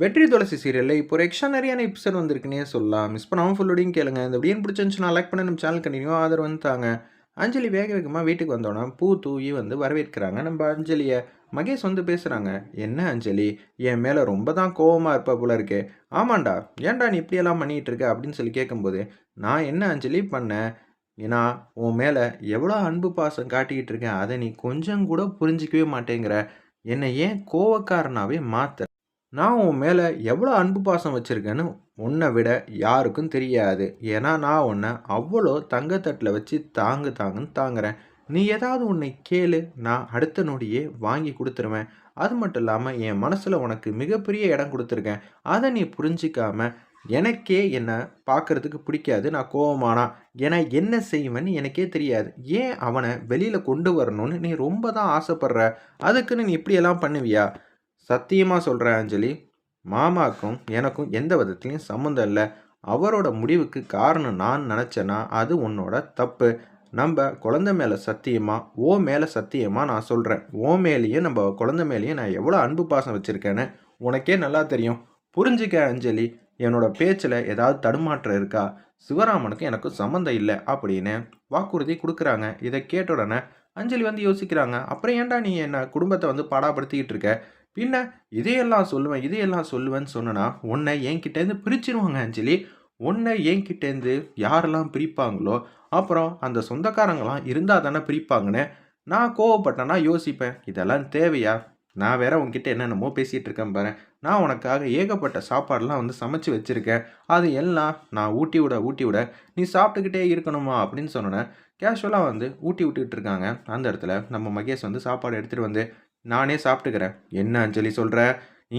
வெற்றி துளசி சீரியலில் இப்போ ஒரு எக்ஸ்ட்ரானரியான எபிசோட் வந்திருக்குன்னே சொல்லலாம். மிஸ் பண்ணாமல் ஃபுல்லோடையும் கேளுங்க. இந்த வீடியோ பிடிச்சிருந்துச்சுன்னா லைக் பண்ணி நம்ம சேனல் கண்டினியூ ஆதரவு வந்துட்டாங்க அஞ்சலி வேக வேகமாக வீட்டுக்கு வந்தோன்னா பூ தூவி வந்து வரவேற்கிறாங்க. நம்ம அஞ்சலியை மகேஷ் வந்து பேசுகிறாங்க என்ன அஞ்சலி? என் மேலே ரொம்ப தான் கோவமாக இருப்ப போல இருக்கு. ஆமாண்டா. ஏன்டா நீ இப்படியெல்லாம் பண்ணிகிட்டு இருக்க? அப்படின்னு சொல்லி கேட்கும்போது நான் என்ன அஞ்சலி பண்ணேன்? ஏன்னா உன் மேலே எவ்வளோ அன்பு பாசம் காட்டிக்கிட்டு இருக்கேன். அதை நீ கொஞ்சம் கூட புரிஞ்சிக்கவே மாட்டேங்கிற. என்னை ஏன் கோவக்காரனாவே மாத்த நான் உன் மேலே எவ்வளோ அன்பு பாசம் வச்சுருக்கேன்னு உன்னை விட யாருக்கும் தெரியாது. ஏன்னா நான் உன்னை அவ்வளோ தங்கத்தட்டில் வச்சு தாங்கு தாங்குன்னு தாங்குறேன். நீ ஏதாவது உன்னை கேளு நான் அடுத்த நொடியே வாங்கி கொடுத்துருவேன். அது மட்டும் இல்லாமல் என் மனசில் உனக்கு மிகப்பெரிய இடம் கொடுத்துருக்கேன். அதை நீ புரிஞ்சிக்காம எனக்கே என்னை பார்க்குறதுக்கு பிடிக்காது நான் கோவமானா. ஏன்னா என்ன செய்வேன்னு எனக்கே தெரியாது. ஏன் அவனை வெளியில் கொண்டு வரணும்னு நீ ரொம்ப தான் ஆசைப்பட்ற? அதுக்குன்னு நீ இப்படியெல்லாம் பண்ணுவியா? சத்தியமாக சொல்கிறேன் அஞ்சலி. மாமாக்கும் எனக்கும் எந்த விதத்துலையும் சம்மந்தம் இல்லை. அவரோட முடிவுக்கு காரணம் நான் நினச்சேன்னா அது உன்னோட தப்பு. நம்ம குழந்த மேலே சத்தியமாக ஓ மேலே சத்தியமாக நான் சொல்கிறேன் ஓ மேலேயும் நம்ம குழந்த மேலேயும் நான் எவ்வளோ அன்பு பாசம் வச்சுருக்கேன்னு உனக்கே நல்லா தெரியும். புரிஞ்சுக்க அஞ்சலி. என்னோட பேச்சில் ஏதாவது தடுமாற்றம் இருக்கா? சிவராமனுக்கு எனக்கு சம்மந்தம் இல்லை அப்படின்னு வாக்குறுதி கொடுக்குறாங்க. இதை கேட்ட உடனே அஞ்சலி வந்து யோசிக்கிறாங்க. அப்புறம் ஏன்டா நீ என்ன குடும்பத்தை வந்து பாடாப்படுத்திக்கிட்டு இருக்க? பின்ன இதையெல்லாம் சொல்லுவேன் இதையெல்லாம் சொல்லுவேன்னு சொன்னனா உன்னை என்கிட்டேருந்து பிரிச்சிருவாங்க அஞ்சலி. உன்னை என்கிட்டேருந்து யாரெல்லாம் பிரிப்பாங்களோ அப்புறம் அந்த சொந்தக்காரங்களாம் இருந்தால் தானே பிரிப்பாங்கன்னு நான் கோவப்பட்டேன்னா யோசிப்பேன். இதெல்லாம் தேவையா? நான் வேற உன்கிட்ட என்னென்னமோ பேசிகிட்டு இருக்கேன் பாரு. நான் உனக்காக ஏகப்பட்ட சாப்பாடெலாம் வந்து சமைச்சு வச்சுருக்கேன். அது எல்லாம் நான் ஊட்டி விட ஊட்டி விட நீ சாப்பிட்டுக்கிட்டே இருக்கணுமா அப்படின்னு சொன்னேன். கேஷுவலாக வந்து ஊட்டி விட்டுக்கிட்டு இருக்காங்க. அந்த இடத்துல நம்ம மகேஷ் வந்து சாப்பாடு எடுத்துகிட்டு வந்து நானே சாப்பிட்டுக்கிறேன். என்ன அஞ்சலி சொல்கிற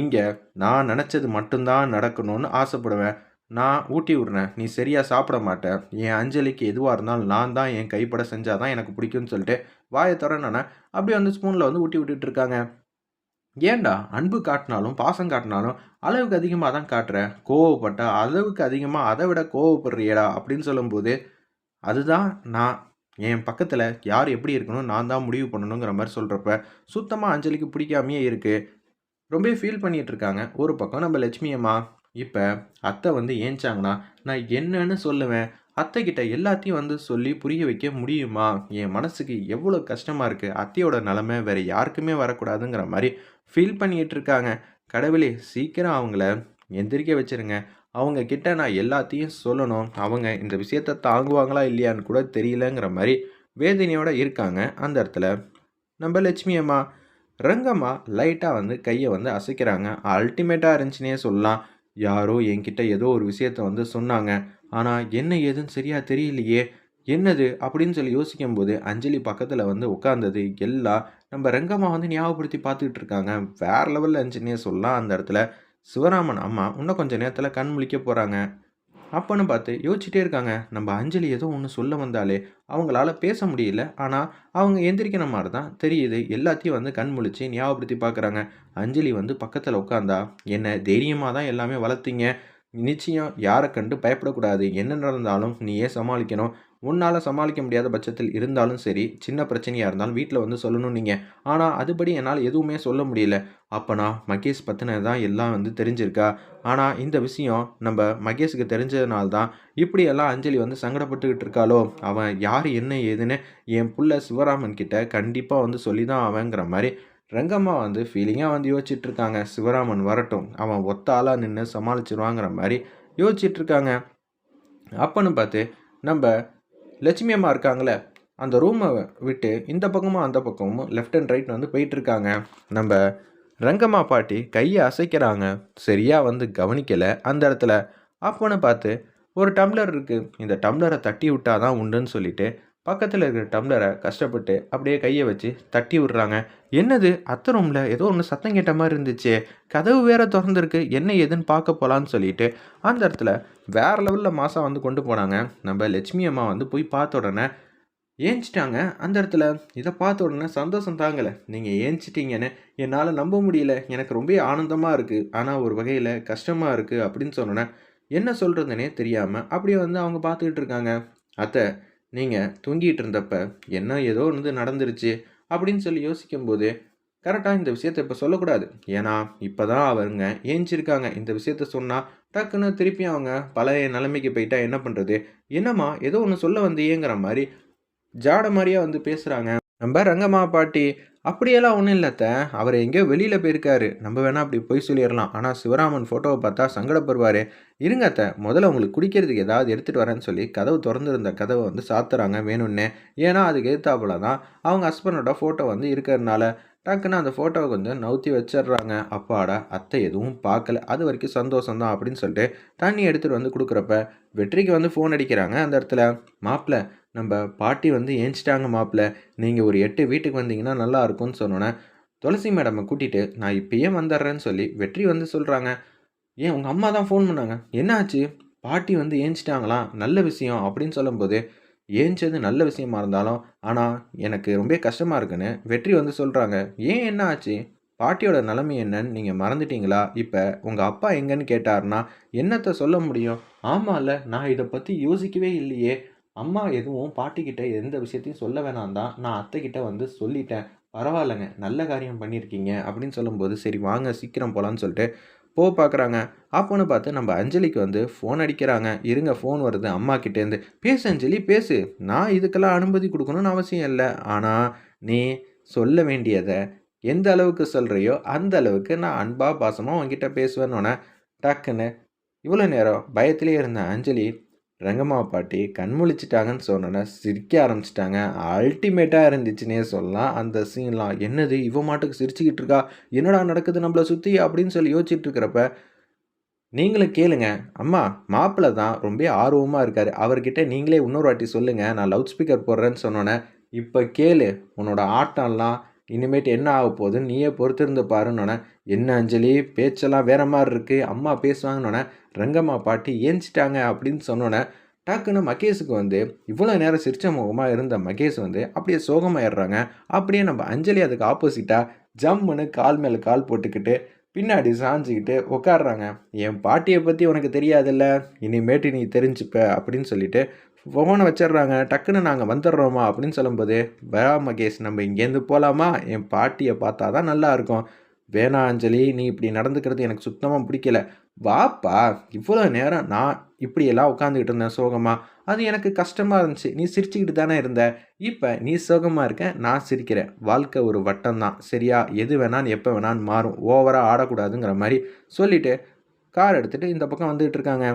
இங்கே நான் நினச்சது மட்டும்தான் நடக்கணும்னு ஆசைப்படுவேன். நான் ஊட்டி விட்றேன். நீ சரியாக சாப்பிட மாட்டேன் என் அஞ்சலிக்கு எதுவாக இருந்தாலும் நான் தான் என் கைப்பட செஞ்சால் தான் எனக்கு பிடிக்கும்னு சொல்லிட்டு வாயை திறனானே அப்படியே வந்து ஸ்பூனில் வந்து ஊட்டி விட்டுட்டு இருக்காங்க. அன்பு காட்டினாலும் பாசம் காட்டினாலும் அளவுக்கு அதிகமாக தான் காட்டுறேன் கோவப்பட்ட அளவுக்கு அதிகமாக அதை விட கோவப்படுறியடா அப்படின்னு சொல்லும்போது அதுதான் நான் என் பக்கத்தில் யார் எப்படி இருக்கணும் நான் தான் முடிவு பண்ணணுங்கிற மாதிரி சொல்கிறப்ப சுத்தமாக அஞ்சலிக்கு பிடிக்காமையே இருக்குது ரொம்ப ஃபீல் பண்ணிகிட்டு இருக்காங்க. ஒரு பக்கம் நம்ம லட்சுமி அம்மா இப்போ அத்தை வந்து ஏஞ்சாங்கன்னா நான் என்னன்னு சொல்லுவேன். அத்தை கிட்ட எல்லாத்தையும் வந்து சொல்லி புரிய வைக்க முடியுமா? என் மனசுக்கு எவ்வளோ கஷ்டமாக இருக்குது அத்தையோட நிலமை வேறு யாருக்குமே வரக்கூடாதுங்கிற மாதிரி ஃபீல் பண்ணிகிட்டு இருக்காங்க. கடவுளே சீக்கிரம் அவங்கள எந்திரிக்க வச்சுருங்க. அவங்க கிட்ட நான் எல்லாத்தையும் சொல்லணும். அவங்க இந்த விஷயத்த தாங்குவாங்களா இல்லையான்னு கூட தெரியலங்கிற மாதிரி வேதனையோடு இருக்காங்க அந்த இடத்துல. நம்ம லட்சுமி அம்மா ரங்கம்மா லைட்டாக வந்து கையை வந்து அசைக்கிறாங்க. அல்டிமேட்டாக இருந்துச்சுனே சொல்லலாம். யாரோ என்கிட்ட ஏதோ ஒரு விஷயத்த வந்து சொன்னாங்க. ஆனால் என்ன ஏதுன்னு சரியாக தெரியலையே. என்னது அப்படின்னு சொல்லி யோசிக்கும் போது அஞ்சலி பக்கத்தில் வந்து உட்காந்தது எல்லாம் நம்ம ரங்கம்மா வந்து ஞாபகப்படுத்தி பார்த்துக்கிட்டு இருக்காங்க. வேறு லெவலில் இருந்துச்சுன்னே சொல்லலாம் அந்த இடத்துல. சிவராமன் அம்மா இன்னும் கொஞ்சம் நேரத்தில் கண் முழிக்க போகிறாங்க அப்போன்னு பார்த்து யோசிச்சுட்டே இருக்காங்க. நம்ம அஞ்சலி ஏதோ ஒன்று சொல்ல வந்தாலே அவங்களால பேச முடியல. ஆனால் அவங்க எந்திரிக்கிற மாதிரி தான் தெரியுது. எல்லாத்தையும் வந்து கண் முழிச்சு ஞாபகப்படுத்தி பார்க்குறாங்க அஞ்சலி வந்து பக்கத்தில் உட்காந்தா என்ன தைரியமாக தான் எல்லாமே வளர்த்தீங்க. நிச்சயம் யாரை கண்டு பயப்படக்கூடாது. என்ன நடந்தாலும் நீயே சமாளிக்கணும். உன்னால் சமாளிக்க முடியாத பட்சத்தில் இருந்தாலும் சரி சின்ன பிரச்சனையாக இருந்தாலும் வீட்டில் வந்து சொல்லணும் நீங்கள் ஆனால் அதுபடி என்னால் எதுவுமே சொல்ல முடியல. அப்போனா மகேஷ் பற்றினது தான் எல்லாம் வந்து தெரிஞ்சிருக்கா? ஆனால் இந்த விஷயம் நம்ம மகேஷுக்கு தெரிஞ்சதுனால தான் இப்படியெல்லாம் அஞ்சலி வந்து சங்கடப்பட்டுக்கிட்டு இருக்காளோ? அவன் யார் என்ன ஏதுன்னு என் புள்ள சிவராமன் கிட்ட கண்டிப்பாக வந்து சொல்லி தான் அவங்கிற மாதிரி ரங்கம்மா வந்து ஃபீலிங்காக வந்து யோசிச்சுட்டு இருக்காங்க. சிவராமன் வரட்டும். அவன் ஒத்த ஆளாக நின்று சமாளிச்சிருவாங்கிற மாதிரி யோசிச்சுட்டு இருக்காங்க. அப்போன்னு பார்த்து நம்ம லட்சுமி அம்மா இருக்காங்களே அந்த ரூமை விட்டு இந்த பக்கமும் அந்த பக்கமும் லெஃப்ட் அண்ட் ரைட் வந்து போயிட்டுருக்காங்க நம்ம ரங்கம்மா பாட்டி கையை அசைக்கிறாங்க. சரியாக வந்து கவனிக்கலை. அந்த இடத்துல அப்போன்னு பார்த்து ஒரு டம்ளர் இருக்குது இந்த டம்ளரை தட்டி விட்டால் தான் உண்டுன்னு சொல்லிட்டு பக்கத்தில் இருக்கிற டம்ளரை கஷ்டப்பட்டு அப்படியே கையை வச்சு தட்டி விடுறாங்க. என்னது? அத்தை ரூமில் ஏதோ ஒன்று சத்தம் கேட்ட மாதிரி இருந்துச்சு. கதவு வேற திறந்துருக்கு. என்ன ஏதுன்னு பார்க்க போகலான்னு சொல்லிட்டு அந்த இடத்துல வேற லெவலில் மாதம் வந்து கொண்டு போனாங்க. நம்ம லட்சுமி அம்மா வந்து போய் பார்த்த உடனே ஏஞ்சிட்டாங்க. அந்த இடத்துல இதை பார்த்த உடனே சந்தோஷம் தாங்கலை. நீங்கள் ஏஞ்சிட்டீங்கன்னு என்னால் நம்ப முடியல. எனக்கு ரொம்ப ஆனந்தமாக இருக்குது ஆனால் ஒரு வகையில் கஷ்டமாக இருக்குது அப்படின்னு சொன்னோன்னே என்ன சொல்கிறதுனே தெரியாமல் அப்படியே வந்து அவங்க பார்த்துக்கிட்டு இருக்காங்க. அத்தை நீங்கள் தூங்கிட்டு இருந்தப்ப என்ன ஏதோ வந்து நடந்துருச்சு அப்படின்னு சொல்லி யோசிக்கும்போது கரெக்டாக இந்த விஷயத்த இப்போ சொல்லக்கூடாது. ஏன்னா இப்போ தான் அவருங்க ஏஞ்சிருக்காங்க. இந்த விஷயத்த சொன்னால் டக்குன்னு திருப்பி அவங்க பழைய நிலைமைக்கு போயிட்டா என்ன பண்ணுறது என்னம்மா ஏதோ ஒன்று சொல்ல வந்து இயங்குற மாதிரி ஜாட மாதிரியா வந்து பேசுகிறாங்க நம்ம ரங்கம்மா பாட்டி. அப்படியெல்லாம் ஒன்றும் இல்லைத்த அவர் எங்கேயோ வெளியில் போயிருக்காரு. நம்ம வேணால் அப்படி போய் சொல்லிடலாம். ஆனால் சிவராமன் ஃபோட்டோவை பார்த்தா சங்கடப்படுவார். இருங்க அத்தை. முதல்ல உங்களுக்கு குடிக்கிறதுக்கு ஏதாவது எடுத்துகிட்டு வரேன்னு சொல்லி கதவு திறந்துருந்த கதவை வந்து சாத்துறாங்க வேணும்னே. ஏன்னா அதுக்கு எதிர்த்தாப்புல தான் அவங்க ஹஸ்பண்டோட ஃபோட்டோ வந்து இருக்கிறதுனால டக்குன்னு அந்த ஃபோட்டோவை கொஞ்சம் நவுத்தி வச்சிடுறாங்க. அப்பாடா அத்தை எதுவும் பார்க்கல. அது வரைக்கும் சந்தோஷம்தான் அப்படின்னு சொல்லிட்டு தண்ணி எடுத்துகிட்டு வந்து கொடுக்குறப்ப வெற்றிக்கு வந்து ஃபோன் அடிக்கிறாங்க அந்த இடத்துல. மாப்பிள்ள நம்ம பாட்டி வந்து ஏஞ்சிட்டாங்க மாப்பிள்ள நீங்கள் ஒரு எட்டு வீட்டுக்கு வந்தீங்கன்னா நல்லா இருக்கும்னு சொன்னோன்னே துளசி மேடமை கூட்டிகிட்டு நான் இப்பயே வந்துடுறேன்னு சொல்லி வெற்றி வந்து சொல்கிறாங்க ஏன் உங்கள் அம்மா தான் ஃபோன் பண்ணாங்க? என்னாச்சு? பாட்டி வந்து ஏஞ்சிட்டாங்களாம் நல்ல விஷயம் அப்படின்னு சொல்லும்போது ஏஞ்சது நல்ல விஷயமா இருந்தாலும் ஆனால் எனக்கு ரொம்ப கஷ்டமாக இருக்குன்னு வெற்றி வந்து சொல்கிறாங்க ஏன் என்ன ஆச்சு பாட்டியோட நிலைமை என்னன்னு நீங்கள் மறந்துட்டீங்களா? இப்போ உங்கள் அப்பா எங்கன்னு கேட்டாருன்னா என்னத்தை சொல்ல முடியும்? ஆமாம்ல நான் இதை பற்றி யோசிக்கவே இல்லையே. அம்மா எதுவும் பாட்டிக்கிட்ட எந்த விஷயத்தையும் சொல்ல வேணாம் தான் நான் அத்தைக்கிட்ட வந்து சொல்லிட்டேன். பரவாயில்லைங்க நல்ல காரியம் பண்ணியிருக்கீங்க அப்படின்னு சொல்லும்போது சரி வாங்க சீக்கிரம் போகலான்னு சொல்லிட்டு போ பார்க்குறாங்க. அப்போன்னு பார்த்து நம்ம அஞ்சலிக்கு வந்து ஃபோன் அடிக்கிறாங்க. இருங்க ஃபோன் வருது அம்மா கிட்டேருந்து பேசு அஞ்சலி பேசு. நான் இதுக்கெல்லாம் அனுமதி கொடுக்கணும்னு அவசியம் இல்லை. ஆனால் நீ சொல்ல வேண்டியதை எந்த அளவுக்கு சொல்கிறியோ அந்த அளவுக்கு நான் அன்பாக பாசமாக உங்ககிட்ட பேசுவேன்னு டக்குன்னு இவ்வளோ நேரம் பயத்திலே இருந்த அஞ்சலி ரங்கம்மா பாட்டி கண் முழிச்சிட்டாங்கன்னு சொன்னோன்னே சிரிக்க ஆரம்பிச்சிட்டாங்க. அல்டிமேட்டாக இருந்துச்சுன்னே சொல்லலாம். அந்த சீன்லாம் என்னது இவ மாட்டுக்கு சிரிச்சுக்கிட்டு இருக்கா? என்னடா நடக்குது நம்மளை சுற்றி அப்படின்னு சொல்லி யோசிச்சுட்டு இருக்கிறப்ப நீங்களும் கேளுங்க. அம்மா மாப்பிள்ளை தான் ரொம்ப ஆர்வமாக இருக்கார். அவர்கிட்ட நீங்களே இன்னொரு வாட்டி சொல்லுங்கள் நான் லவுட் ஸ்பீக்கர் போடுறேன்னு சொன்னோன்னே இப்போ கேளு உன்னோட ஆட்டம்லாம் இனிமேட்டு என்ன ஆக போகுது? நீயே பொறுத்திருந்து பாருன்னொன்னே என்ன அஞ்சலி? பேச்செல்லாம் வேற மாதிரி இருக்குது அம்மா பேசுவாங்கன்னொன்னே ரங்கம்மா பாட்டி ஏஞ்சிட்டாங்க அப்படின்னு சொன்னோன்னே டக்குன்னு மகேஷுக்கு வந்து இவ்வளோ நேரம் சிரிச்ச முகமாக இருந்த மகேஷ் வந்து அப்படியே சோகமாயிடுறாங்க. அப்படியே நம்ம அஞ்சலி அதுக்கு ஆப்போசிட்டாக ஜம்முன்னு கால் மேலே கால் போட்டுக்கிட்டு பின்னாடி சாஞ்சிக்கிட்டு உட்காடுறாங்க என் பாட்டியை பற்றி உனக்கு தெரியாதுல்ல? இனிமேட்டு நீ தெரிஞ்சுப்ப அப்படின்னு சொல்லிட்டு ஃபோனை வச்சிடுறாங்க. டக்குன்னு நாங்கள் வந்துடுறோமா? அப்படின்னு சொல்லும்போது வரா மகேஷ் நம்ம இங்கேருந்து போகலாமா என் பாட்டியை பார்த்தா தான் நல்லா இருக்கும். வேணா அஞ்சலி நீ இப்படி நடந்துக்கிறது எனக்கு சுத்தமாக பிடிக்கல. வாப்பா இவ்வளோ நேரம் நான் இப்படியெல்லாம் உட்காந்துக்கிட்டு இருந்தேன் சோகமாக அது எனக்கு கஷ்டமாக இருந்துச்சு. நீ சிரிச்சுக்கிட்டு தானே இருந்த? இப்போ நீ சோகமாக இருக்க நான் சிரிக்கிறேன். வாழ்க்கை ஒரு வட்டம் தான். சரியா? எது வேணான்னு எப்போ வேணான்னு மாறும். ஓவராக ஆடக்கூடாதுங்கிற மாதிரி சொல்லிவிட்டு கார் எடுத்துகிட்டு இந்த பக்கம் வந்துகிட்டு இருக்காங்க.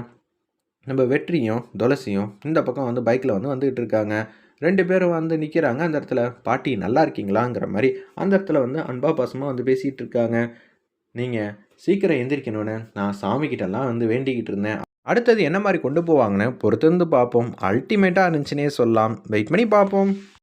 நம்ம வெற்றியும் துளசியும் இந்த பக்கம் வந்து பைக்கில் வந்து வந்துகிட்டு இருக்காங்க. ரெண்டு பேரும் வந்து நிற்கிறாங்க அந்த இடத்துல பாட்டி நல்லா இருக்கீங்களாங்கிற மாதிரி. அந்த இடத்துல வந்து அன்பா பாசமாக வந்து பேசிகிட்டு இருக்காங்க. நீங்கள் சீக்கிரம் எந்திரிக்கணும்னு நான் சாமிக்கிட்டலாம் வந்து வேண்டிக்கிட்டு இருந்தேன். அடுத்தது என்ன மாதிரி கொண்டு போவாங்கன்னு பொறுத்திருந்து பார்ப்போம். அல்டிமேட்டாக இருந்துச்சுன்னே சொல்லலாம். வெயிட் பண்ணி பார்ப்போம்.